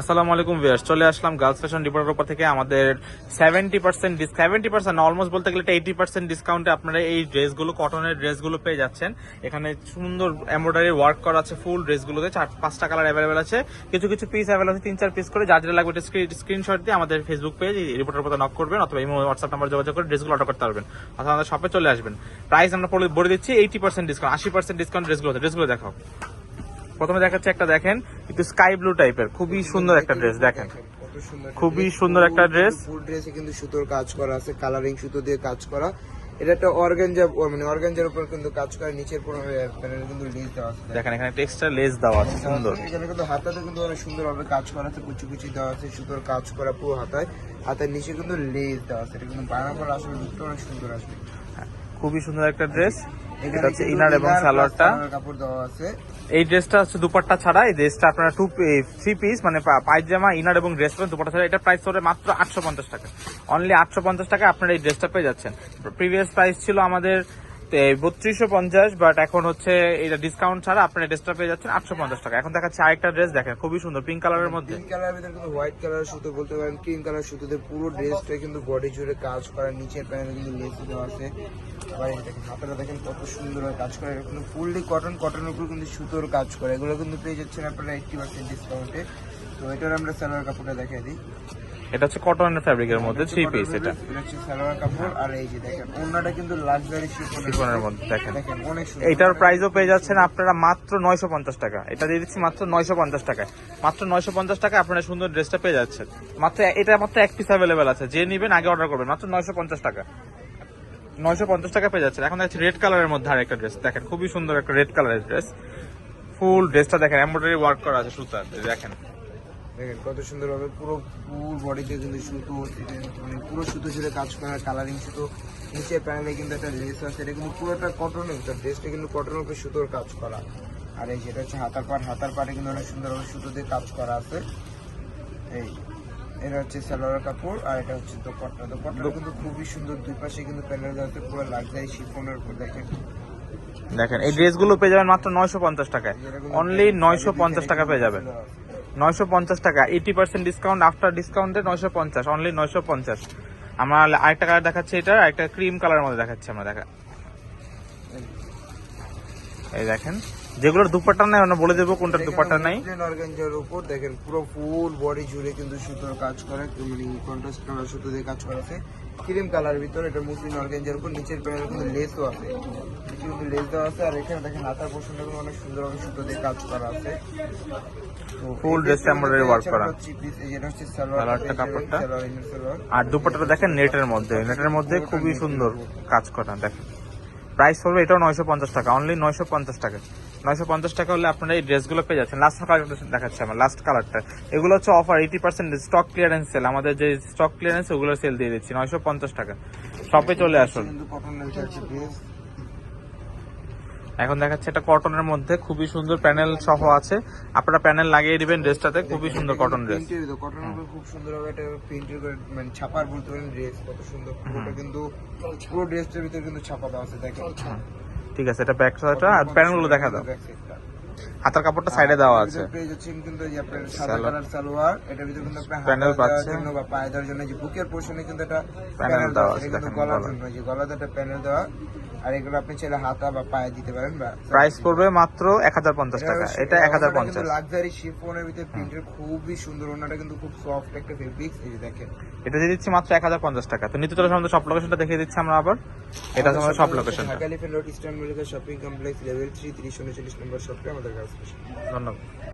আসসালামু আলাইকুম ভিউয়ার্স, চলে আসলাম গার্লস ফ্যাশন রিপোর্টের উপর থেকে আমাদের seventy percent seventy percent almost বলতে গেলে এইটি পার্সেন্ট ডিসকাউন্টে আপনারা এই ড্রেসগুলো কটনের ড্রেসগুলো পেয়ে যাচ্ছেন। এখানে সুন্দর এমব্রয়ডারি ওয়ার্ক করা আছে ফুল ড্রেসগুলোতে, চার পাঁচটা কালার অ্যাভেলেবেল আছে। কিছু কিছু পিস অ্যাভেলেবল আছে, তিন, চার পিস করে, যা যেটা লাগবে স্ক্রিনশট দিয়ে আমাদের ফেসবুক পেজ রিপোর্টের উপর নক করবেন, অথবা এই হোয়াটসঅ্যাপ নাম্বার যোগাযোগ করে ড্রেসগুলো অর্ডার করতে পারবেন। অথবা আমাদের শপে চলে আসবেন। প্রাইস আমরা বলে দিচ্ছি এইটি পার্সেন্ট ডিসকাউন্ট আশি পার্সেন্ট ডিসকাউন্ট ড্রেসগুলো ড্রেসগুলো দেখাও। প্রথমে দেখাচ্ছে একটা দেখেন একটু স্কাই ব্লু টাইপের খুবই সুন্দর একটা ড্রেস দেখেন। খুবই সুন্দর একটা dress। ফুল ড্রেসে কিন্তু সুতোর কাজ করা আছে কালারিং সুতো দিয়ে কাজ করা। এটা একটা অর্গানজা মানে অর্গানজার উপর কিন্তু কাজ করা নিচের পুরো প্যানেল কিন্তু লেস দেওয়া আছে। দেখেন এখানে লেস দেওয়া আছে সুন্দর। এখানে কিন্তু হাতাতে কিন্তু অনেক সুন্দর ভাবে কাজ করা আছে কুচি কুচি দেওয়া আছে সুতোর কাজ করা পুরো হাতায়। হাতের নিচে কিন্তু লেস দেওয়া আছে এটা কিন্তু বানানোর পর আসলে লুকটা অনেক সুন্দর আসবে। খুবই সুন্দর একটা ড্রেস এই ড্রেসটা হচ্ছে ছাড়া। এই টু থ্রি পিস মানে পায়জামা, ইনার এবং ড্রেস ছাড়া। এটা প্রাইস মাত্র আটশো পঞ্চাশ টাকা। অনলি আটশো পঞ্চাশ টাকা এই পেয়ে যাচ্ছেন। প্রিভিয়াস প্রাইস ছিল আমাদের বত্রিশশো পঞ্চাশ বাট এখন হচ্ছে এটা ডিসকাউন্ট ছাড়া আপনারা ড্রেসটা পেয়ে যাচ্ছেন আটশো পঞ্চাশ টাকা এখন দেখাচ্ছে আরেকটা ড্রেস দেখেন, খুবই সুন্দর পিঙ্ক কালারের মধ্যে। কিন্তু হোয়াইট কালার সুতো বলতে পারেন ক্রিম কালার সুতোতে পুরো ড্রেসটা কিন্তু বডি জুড়ে কাজ করা, নিচের প্যানেলে কিন্তু লেস দেওয়া আছে। এই দেখেন কত সুন্দর ভাবে কাজ করে। ফুললি কটন কটনের উপর কিন্তু সুতোর কাজ করে। এগুলো কিন্তু পেয়ে যাচ্ছেন আপনারা এইটটি পার্সেন্ট ডিসকাউন্টে তো এটার আমরা সালোয়ার কাপড়টা দিই। এটা হচ্ছে কটনের ফ্যাব্রিকের মধ্যে থ্রি পিস এটা। এটা হচ্ছে সালোয়ার কাপড়। আর এই যে দেখেন কিন্তু লাক্সারি শিফনের শিফনের মধ্যে। দেখেন। দেখেন অনেক সুন্দর। এটার প্রাইসও পেয়ে যাচ্ছেন আপনারা মাত্র নয়শো পঞ্চাশ টাকা। এটা দিয়ে দিচ্ছি মাত্র নয়শো পঞ্চাশ টাকায় মাত্র নয়শো পঞ্চাশ টাকা আপনারা সুন্দর ড্রেসটা পেয়ে যাচ্ছেন। মাত্র এটা মাত্র এক পিস অ্যাভেলেবেল আছে। যে নিবেন আগে অর্ডার করবেন। মাত্র নয়শো পঞ্চাশ টাকা। নয়শো পঞ্চাশ টাকা পেয়ে যাচ্ছেন। এখন দেখছি রেড কালারের মধ্যে আরেকটা ড্রেস দেখেন, খুবই সুন্দর একটা রেড কালারের ড্রেস ফুল ড্রেসটা দেখেন এমব্রয়ডারি ওয়ার্ক করা আছে সুতার দেখেন। দেখেন, কত সুন্দর ভাবে পুরো ফুল বডিতে কিন্তু সুতো মানে পুরো সুতো জুড়ে কাজ করা কালারিং সুতো, নিচে প্যানেলে কিন্তু একটা লেস আছে, এটা কিন্তু পুরোটা কটনের তো ড্রেসটা কিন্তু কটনের উপরে সুতোর কাজ করা। আর এই যেটা হচ্ছে হাতার পাট হাতার পাটে কিন্তু অনেক সুন্দর ভাবে সুতো দিয়ে কাজ করা আছে। এই এটা হচ্ছে সালোয়ার কাপড় আর এটা হচ্ছে দোপাট্টা। দোপাট্টা কিন্তু খুবই সুন্দর দুই পাশে কিন্তু প্যানেল আছে পুরো লাক্সারি শিফনের উপর দেখেন। দেখেন এই ড্রেসগুলো পেয়ে যাবেন মাত্র নয়শো পঞ্চাশ টাকায়। অনলি নয়শো পঞ্চাশ টাকা পেয়ে যাবেন। নয়শো পঞ্চাশ টাকা এইটি পার্সেন্ট ডিসকাউন্ট আফটার ডিসকাউন্টে নয়শো পঞ্চাশ অনলি নয়শো পঞ্চাশ। আমরা আরেকটা কালার দেখাচ্ছি এটা একটা ক্রিম কালার মধ্যে দেখাচ্ছি আমরা দেখা। এই দেখেন যেগুলোর দুপাট্টা নাই আমরা বলে দেবো কোনটার দুপাট্টা নাই। অর্গানজার উপর দেখেন পুরো ফুল বডি জুড়ে কিন্তু সুতোর কাজ করে মানে কন্ট্রাস্ট সুতো দিয়ে কাজ করা আছে। ক্রিম কালার ভিতরে এটা মুসলিম অর্গানজার উপর নিচের প্যানেলে কিন্তু লেসও আছে। কিন্তু লেস দেওয়া আছে আর এখানে দেখেন হাতার পোর্শনটা কিন্তু অনেক সুন্দরভাবে সুতো দিয়ে কাজ করা আছে। embroidery work করা। যেটা হচ্ছে সালোয়ার সালোয়ারটা কাপড়টা। সালোয়ার আর দুপাট্টাটা দেখেন নেটের মধ্যে নেটের মধ্যে খুবই সুন্দর কাজ করা দেখেন। প্রাইস পড়বে এটাও নয়শো পঞ্চাশ টাকা অনলি নয়শো পঞ্চাশ টাকা। নয়শো পঞ্চাশ টাকা হলে আপনারা এই ড্রেসগুলো পেয়ে যাচ্ছেন। লাস্ট কালার দেখাচ্ছে আমার লাস্ট কালারটা এগুলো হচ্ছে offer eighty percent stock clearance sale আমাদের যে স্টক ক্লিয়ারেন্স ওগুলো সেল দিয়ে দিচ্ছি, নয়শো পঞ্চাশ টাকা। শপে চলে আসুন কিন্তু কটনের হচ্ছে ড্রেস এখন দেখাচ্ছে এটা কটনের মধ্যে খুবই সুন্দর প্যানেল সহ আছে। আপনারা প্যানেল লাগিয়ে দিবেন ড্রেসটাতে খুবই সুন্দর কটন ড্রেস কটন ভিতর কটনের উপর খুব সুন্দর হবে এটা প্রিন্ট করে মানে ছাপার বলতে পারেন ড্রেস কত সুন্দর। পুরোটা কিন্তু পুরো ড্রেসটার ভিতরে কিন্তু ছাপা দেওয়া আছে দেখেন। ঠিক আছে এটা ব্যাক সাইডটা আর প্যানেলগুলো দেখা দাও। হাতার কাপড়টা সাইডে দেওয়া আছে। এটার পেয়ে কিন্তু এই যে আপনার সাদা কালার সালোয়ার এটার ভিতরে কিন্তু আপনার Panel পাচ্ছেন। জন্য বা পায়ে দেওয়ার জন্য যে বুকের পোর্শনে কিন্তু একটা প্যানেল দেওয়া দেওয়া আছে, আছে এটা দেখেন গলার জন্য যে গলাতে একটা প্যানেল দেওয়া। আর এগুলো আপনি চাইলে হাতা বা পায়ে দিতে পারেন বা প্রাইস পড়বে মাত্র এক হাজার পঞ্চাশ টাকা। এটা লাক্সারি শিফনের ভিতরে প্রিন্টের খুবই সুন্দর ওনাটা কিন্তু খুব সফট একটা ফেব্রিক্স এই দেখেন। এটা দিয়ে দিচ্ছি মাত্র এক হাজার পঞ্চাশ টাকা। তো চলে সব লোকেশনটা দেখিয়ে দিচ্ছি আমরা আবার। এটা আমাদের সব Dhaka road eastern Mallika shopping complex level three তিরিশ উনচল্লিশ নম্বর শপে আমাদের কাছে। ধন্যবাদ।